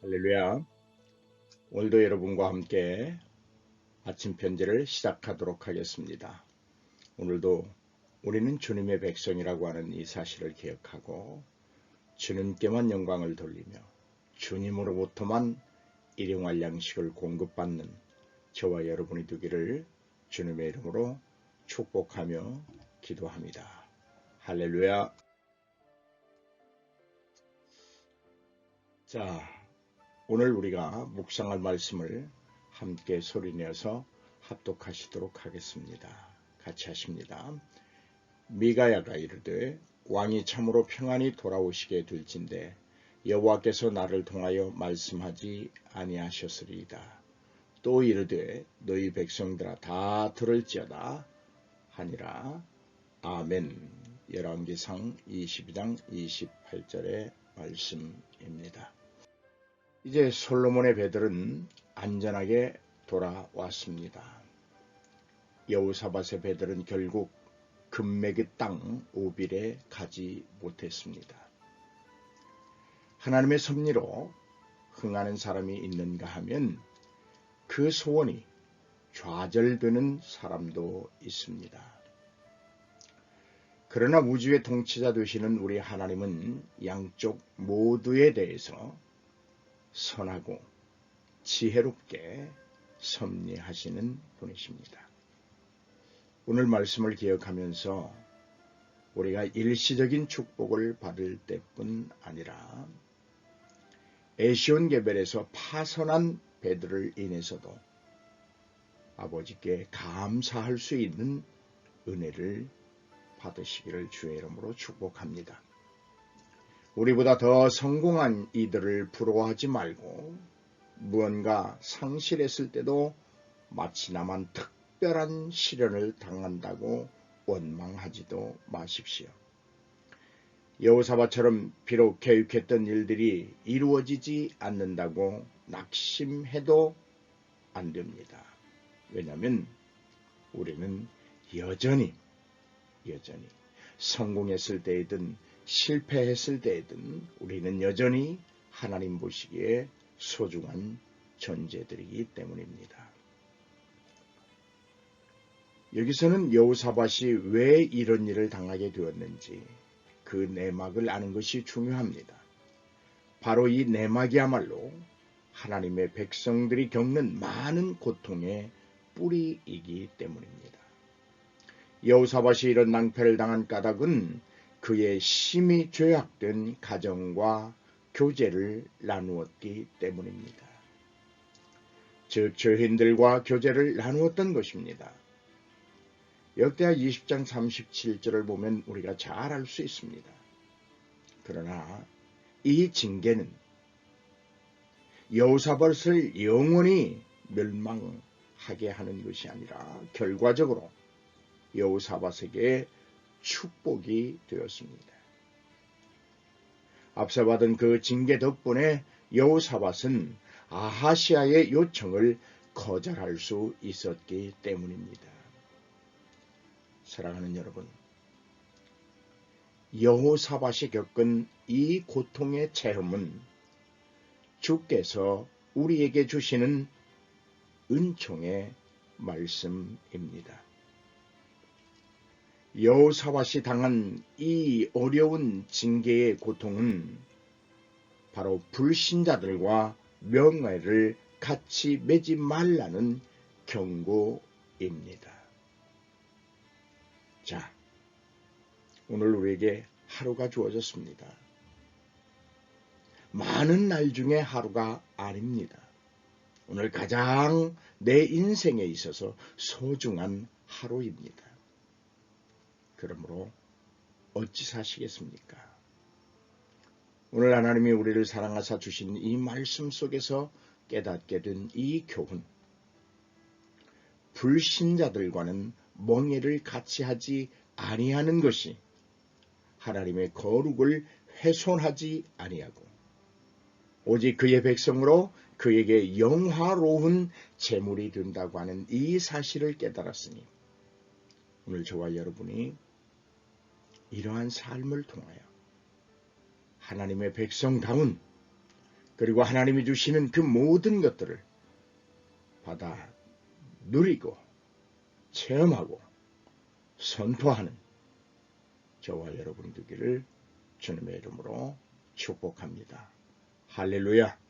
할렐루야. 오늘도 여러분과 함께 아침 편지를 시작하도록 하겠습니다. 오늘도 우리는 주님의 백성이라고 하는 이 사실을 기억하고 주님께만 영광을 돌리며 주님으로부터만 일용할 양식을 공급받는 저와 여러분이 되기를 주님의 이름으로 축복하며 기도합니다. 할렐루야. 자, 오늘 우리가 묵상할 말씀을 함께 소리내어서 합독하시도록 하겠습니다. 같이 하십니다. 미가야가 이르되 왕이 참으로 평안히 돌아오시게 될진데 여호와께서 나를 통하여 말씀하지 아니하셨으리이다. 또 이르되 너희 백성들아 다 들을지어다 하니라. 아멘. 열왕기상 22장 28절의 말씀입니다. 이제 솔로몬의 배들은 안전하게 돌아왔습니다. 여우사밧의 배들은 결국 금맥의 땅 오빌에 가지 못했습니다. 하나님의 섭리로 흥하는 사람이 있는가 하면 그 소원이 좌절되는 사람도 있습니다. 그러나 우주의 통치자 되시는 우리 하나님은 양쪽 모두에 대해서 선하고 지혜롭게 섭리하시는 분이십니다. 오늘 말씀을 기억하면서 우리가 일시적인 축복을 받을 때뿐 아니라 에시온 개별에서 파선한 배들을 인해서도 아버지께 감사할 수 있는 은혜를 받으시기를 주의 이름으로 축복합니다. 우리보다 더 성공한 이들을 부러워하지 말고 무언가 상실했을 때도 마치 나만 특별한 시련을 당한다고 원망하지도 마십시오. 여호사바처럼 비록 계획했던 일들이 이루어지지 않는다고 낙심해도 안 됩니다. 왜냐하면 우리는 여전히 여전히 성공했을 때이든 실패했을 때에든 우리는 여전히 하나님 보시기에 소중한 존재들이기 때문입니다. 여기서는 여우사밭이 왜 이런 일을 당하게 되었는지 그 내막을 아는 것이 중요합니다. 바로 이 내막이야말로 하나님의 백성들이 겪는 많은 고통의 뿌리이기 때문입니다. 여우사밭이 이런 낭패를 당한 까닭은 그의 심히 죄악된 가정과 교제를 나누었기 때문입니다. 즉 죄인들과 교제를 나누었던 것입니다. 역대하 20장 37절을 보면 우리가 잘 알 수 있습니다. 그러나 이 징계는 여우사벌을 영원히 멸망하게 하는 것이 아니라 결과적으로 여우사밧에게 축복이 되었습니다. 앞서 받은 그 징계 덕분에 여호사밧은 아하시아의 요청을 거절할 수 있었기 때문입니다. 사랑하는 여러분, 여호사밧이 겪은 이 고통의 체험은 주께서 우리에게 주시는 은총의 말씀입니다. 여호사밧이 당한 이 어려운 징계의 고통은 바로 불신자들과 명예를 같이 매지 말라는 경고입니다. 자, 오늘 우리에게 하루가 주어졌습니다. 많은 날 중에 하루가 아닙니다. 오늘 가장 내 인생에 있어서 소중한 하루입니다. 그러므로 어찌 사시겠습니까? 오늘 하나님이 우리를 사랑하사 주신 이 말씀 속에서 깨닫게 된 이 교훈. 불신자들과는 멍해를 같이 하지 아니하는 것이 하나님의 거룩을 훼손하지 아니하고 오직 그의 백성으로 그에게 영화로운 재물이 된다고 하는 이 사실을 깨달았으니 오늘 저와 여러분이 이러한 삶을 통하여 하나님의 백성다운 그리고 하나님이 주시는 그 모든 것들을 받아 누리고 체험하고 선포하는 저와 여러분 되기를 주님의 이름으로 축복합니다. 할렐루야!